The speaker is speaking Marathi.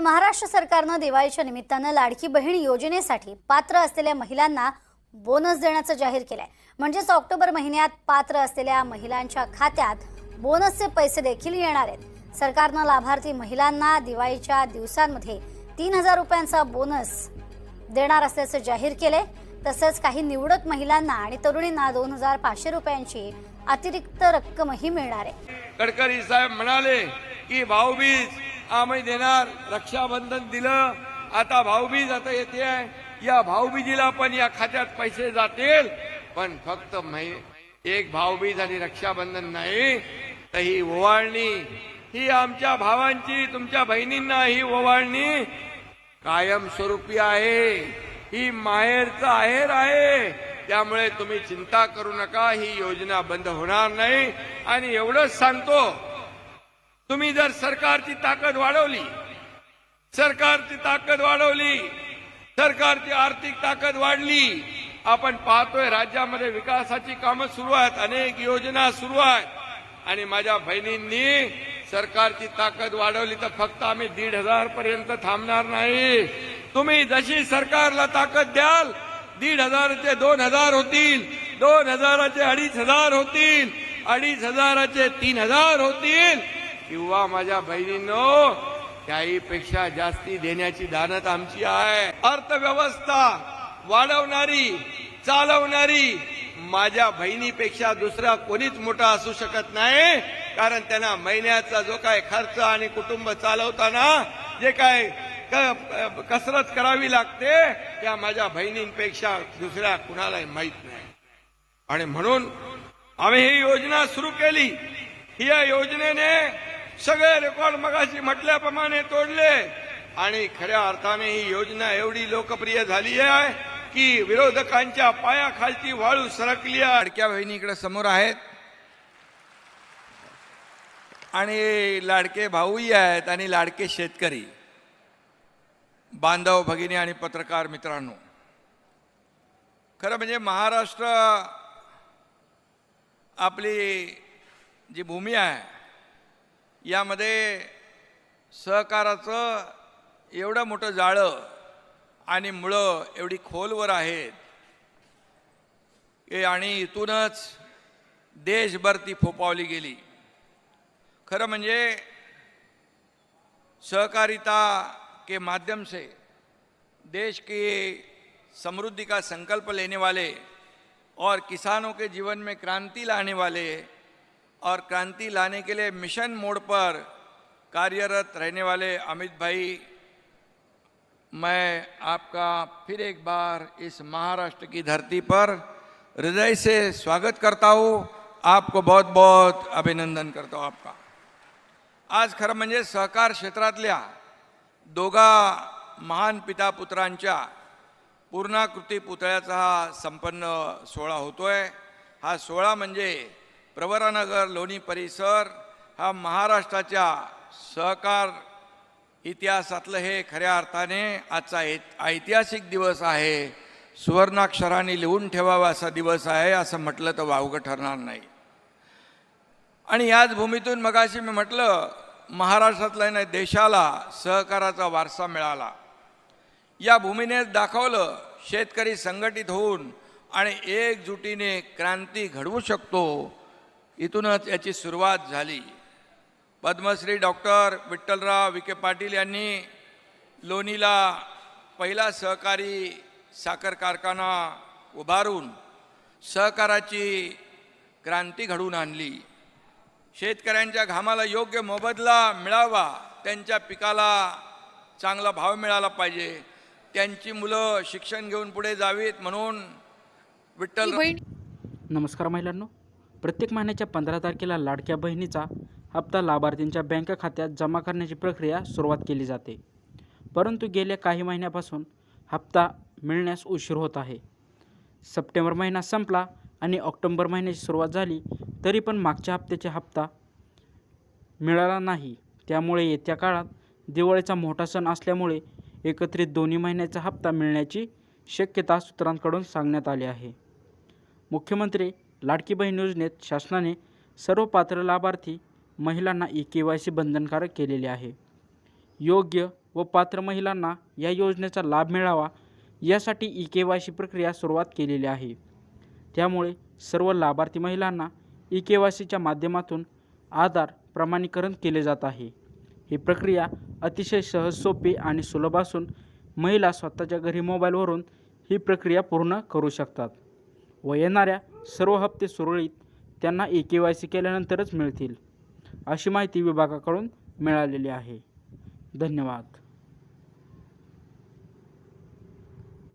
तर महाराष्ट्र सरकारनं दिवाळीच्या निमित्तानं लाडकी बहीण योजनेसाठी पात्र असलेल्या महिलांना बोनस देण्याचं जाहीर केलंय. म्हणजेच ऑक्टोबर महिन्यात पात्र असलेल्या महिलांच्या खात्यात बोनसचे पैसे देखील येणार आहेत. सरकारनं लाभार्थी महिलांना दिवाळीच्या दिवसांमध्ये तीन हजार रुपयांचा बोनस देणार असल्याचं जाहीर केलंय. तसंच काही निवडक महिलांना आणि तरुणींना दोन हजार पाचशे रुपयांची अतिरिक्त रक्कमही मिळणार आहे. गडकरी साहेब म्हणाले की भाऊबीज आम्ही देणार. रक्षाबंधन दिलं. आता भाऊबीज आता येते आहे. या भाऊबीजीला पण या खात्यात पैसे जातील. पण फक्त एक भाऊबीज आणि रक्षाबंधन नाही तर ही ओवाळणी. ही आमच्या भावांची तुमच्या बहिणींना ही ओवाळणी कायमस्वरूपी आहे. ही माहेरचं आहेर आहे. त्यामुळे तुम्ही चिंता करू नका. ही योजना बंद होणार नाही. आणि एवढंच सांगतो तुम्ही जर सरकारची ताकद वाढवली सरकारची ताकद वाढवली सरकारची आर्थिक ताकद वाढली आपण पाहतोय राज्यामध्ये विकासाची कामं सुरू आहेत अनेक योजना सुरू आहेत. आणि माझ्या बहिणींनी सरकारची ताकद वाढवली तर फक्त आम्ही दीड हजार पर्यंत थांबणार नाही. तुम्ही जशी सरकारला ताकद द्याल दीड हजाराचे दोन हजार होतील दोन हजाराचे अडीच हजार होतील अडीच हजाराचे तीन हजार होतील. किंवा माझ्या बहिणींनो त्याहीपेक्षा जास्ती देण्याची दानत आमची आहे. अर्थव्यवस्था वाढवणारी चालवणारी माझ्या बहिणीपेक्षा दुसरा कोणीच मोठा असू शकत नाही. कारण त्यांना महिन्याचा जो काय खर्च आणि कुटुंब चालवताना जे काय क- कसरत करावी लागते त्या माझ्या बहिणींपेक्षा दुसऱ्या कुणालाही माहीत नाही. आणि म्हणून आम्ही ही योजना सुरू केली. या योजनेने सगळे रेकॉर्ड मगाशी म्हटल्याप्रमाणे तोडले. आणि खऱ्या अर्थाने ही योजना एवढी लोकप्रिय झाली आहे की विरोधकांच्या पायाखालची वाळू सरकली आहे. लाडक्या बहिणी इकडे समोर आहेत. आणि लाडके भाऊही आहेत आणि लाडके शेतकरी. बांधव भगिनी आणि पत्रकार मित्रांनो. खरं म्हणजे महाराष्ट्र आपली जी भूमी आहे यामध्ये सहकाराचं एवढं मोठं जाळं आणि मुळं एवढी खोलवर आहेत. हे आणि इथूनच देशभर ती फोपावली गेली. खरं म्हणजे सहकारिता के माध्यम से देश की समृद्धि का संकल्प लेने वाले और किसानों के जीवन में क्रांति लाने वाले और क्रांति लाने के लिए मिशन मोड पर कार्यरत रहने वाले अमित भाई मैं आपका फिर एक बार इस महाराष्ट्र की धरती पर हृदय से स्वागत करता हूँ। आपको बहुत बहुत अभिनंदन करता हूँ आपका। आज खरं म्हणजे सहकार क्षेत्रातल्या दोघा महान पिता पुत्रांच्या पूर्णाकृती पुतळ्याचा हा संपन्न सोहळा होतोय. हा सोहळा म्हणजे प्रवरानगर लोणी परिसर हा महाराष्ट्राच्या सहकार इतिहासातलं हे खऱ्या अर्थाने आजचा ऐत- ऐतिहासिक दिवस आहे. सुवर्णाक्षराने लिहून ठेवावा असा दिवस आहे असं म्हटलं तर वावगं ठरणार नाही. आणि याच भूमीतून मगाशी मी म्हटलं महाराष्ट्रातल्या नाही देशाला सहकाराचा वारसा मिळाला. या भूमीने दाखवलं शेतकरी संघटित होऊन आणि एकजुटीने क्रांती घडवू शकतो इथूनच याची सुरुवात झाली. पद्मश्री डॉक्टर विठ्ठलराव विखे पाटील यांनी लोणीला पहिला सहकारी साखर कारखाना उभारून सहकाराची क्रांती घडवून आणली. शेतकऱ्यांच्या घामाला योग्य मोबदला मिळावा त्यांच्या पिकाला चांगला भाव मिळाला पाहिजे. त्यांची मुलं शिक्षण घेऊन पुढे जावीत म्हणून विठ्ठल नमस्कार महिलांनो. प्रत्येक महिन्याच्या पंधरा तारखेला लाडक्या बहिणीचा हप्ता लाभार्थींच्या बँक खात्यात जमा करण्याची प्रक्रिया सुरुवात केली जाते. परंतु गेल्या काही महिन्यापासून हप्ता मिळण्यास उशीर होत आहे. सप्टेंबर महिना संपला आणि ऑक्टोबर महिन्याची सुरुवात झाली तरी पण मागच्या हप्त्याचा हप्ता मिळाला नाही. त्यामुळे येत्या काळात दिवाळीचा मोठा सण असल्यामुळे एकत्रित दोन्ही महिन्याचा हप्ता मिळण्याची शक्यता सूत्रांकडून सांगण्यात आली आहे. मुख्यमंत्री लाडकी बहीण योजनेत शासनाने सर्व पात्र लाभार्थी महिलांना ई के वाय सी बंधनकारक केलेले आहे. योग्य व पात्र महिलांना या योजनेचा लाभ मिळावा यासाठी ई के वाय सी प्रक्रिया सुरुवात केलेली आहे. त्यामुळे सर्व लाभार्थी महिलांना ई के वाय सीच्या माध्यमातून आधार प्रमाणीकरण केले जात आहे. ही प्रक्रिया अतिशय सहज सोपी आणि सुलभ असून महिला स्वतःच्या घरी मोबाईलवरून ही प्रक्रिया पूर्ण करू शकतात. व येणाऱ्या सर्व हप्ते सुरळीत त्यांना ए के वाय सी केल्यानंतरच मिळतील अशी माहिती विभागाकडून मिळालेली आहे. धन्यवाद.